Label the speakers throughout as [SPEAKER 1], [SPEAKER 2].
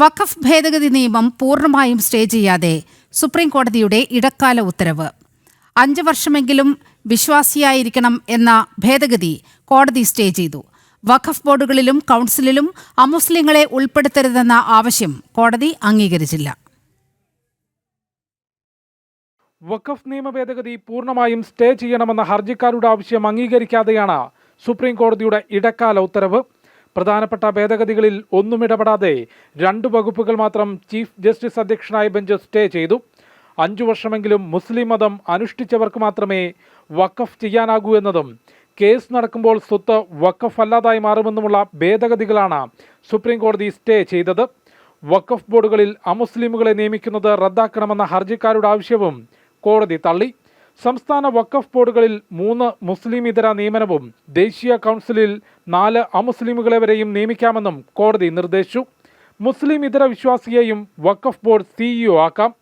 [SPEAKER 1] വഖഫ് ഭേദഗതി നിയമം പൂർണമായും സ്റ്റേ ചെയ്യാതെ സുപ്രീം കോടതിയുടെ ഇടക്കാല ഉത്തരവ്. അഞ്ച് വർഷമെങ്കിലും വിശ്വാസിയായിരിക്കണം എന്ന ഭേദഗതി കോടതി സ്റ്റേ ചെയ്തു. വഖഫ് ബോർഡുകളിലും കൗൺസിലിലും അമുസ്ലിങ്ങളെ ഉൾപ്പെടുത്തരുതെന്ന ആവശ്യം കോടതി അംഗീകരിച്ചില്ല.
[SPEAKER 2] വഖഫ് നിയമ ഭേദഗതി പൂർണമായും സ്റ്റേ ചെയ്യണമെന്ന ഹർജിക്കാരുടെ ആവശ്യം അംഗീകരിക്കാതെയാണ് സുപ്രീം കോടതിയുടെ ഇടക്കാല ഉത്തരവ്. പ്രധാനപ്പെട്ട ഭേദഗതികളിൽ ഒന്നും ഇടപെടാതെ രണ്ട് വകുപ്പുകൾ മാത്രം ചീഫ് ജസ്റ്റിസ് അധ്യക്ഷനായ ബെഞ്ച് സ്റ്റേ ചെയ്തു. അഞ്ചു വർഷമെങ്കിലും മുസ്ലിം മതം അനുഷ്ഠിച്ചവർക്ക് മാത്രമേ വഖഫ് ചെയ്യാനാകൂ എന്നതും കേസ് നടക്കുമ്പോൾ സ്വത്ത് വഖഫ് അല്ലാതായി മാറുമെന്നുമുള്ള ഭേദഗതികളാണ് സുപ്രീം കോടതി സ്റ്റേ ചെയ്തത്. വഖഫ് ബോർഡുകളിൽ അമുസ്ലിമുകളെ നിയമിക്കുന്നത് റദ്ദാക്കണമെന്ന ഹർജിക്കാരുടെ ആവശ്യവും കോടതി തള്ളി. സംസ്ഥാന വഖഫ് ബോർഡുകളിൽ മൂന്ന് മുസ്ലിം ഇതര നിയമനവും ദേശീയ കൗൺസിലിൽ നാല് അമുസ്ലിമുകളെ വരെയും നിയമിക്കാമെന്നും കോടതി നിർദ്ദേശിച്ചു. മുസ്ലിം ഇതര വിശ്വാസിയെയും വഖഫ് ബോർഡ് സിഇഒ ആക്കാം.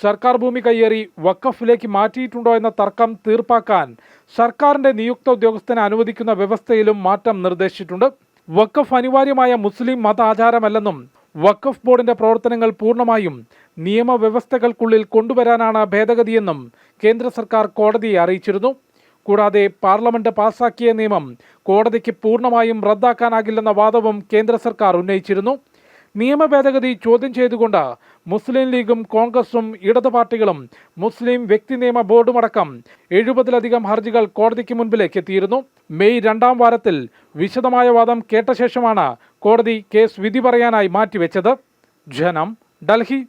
[SPEAKER 2] സർക്കാർ ഭൂമി കയ്യേറി വഖഫിലേക്ക് മാറ്റിയിട്ടുണ്ടോ എന്ന തർക്കം തീർപ്പാക്കാൻ സർക്കാരിന്റെ നിയുക്ത ഉദ്യോഗസ്ഥനെ അനുവദിക്കുന്ന വ്യവസ്ഥയിലും മാറ്റം നിർദ്ദേശിച്ചിട്ടുണ്ട്. വഖഫ് അനിവാര്യമായ മുസ്ലിം മത ആചാരമല്ലെന്നും വഖഫ് ബോർഡിന്റെ പ്രവർത്തനങ്ങൾ പൂർണമായും നിയമവ്യവസ്ഥകൾക്കുള്ളിൽ കൊണ്ടുവരാനാണ് ഭേദഗതിയെന്നും കേന്ദ്ര സർക്കാർ കോടതിയെ അറിയിച്ചിരുന്നു. കൂടാതെ പാർലമെന്റ് പാസാക്കിയ നിയമം കോടതിക്ക് പൂർണമായും റദ്ദാക്കാനാകില്ലെന്ന വാദവും കേന്ദ്ര സർക്കാർ ഉന്നയിച്ചിരുന്നു. നിയമ ഭേദഗതി ചോദ്യം ചെയ്തുകൊണ്ട് മുസ്ലിം ലീഗും കോൺഗ്രസും ഇടത് പാർട്ടികളും മുസ്ലിം വ്യക്തി നിയമ ബോർഡുമടക്കം എഴുപതിലധികം ഹർജികൾ കോടതിക്ക് മുൻപിലേക്ക് എത്തിയിരുന്നു. മെയ് രണ്ടാം വാരത്തിൽ വിശദമായ വാദം കേട്ട ശേഷമാണ് കോടതി കേസ് വിധി പറയാനായി മാറ്റിവെച്ചത്. ജനം ഡൽഹി.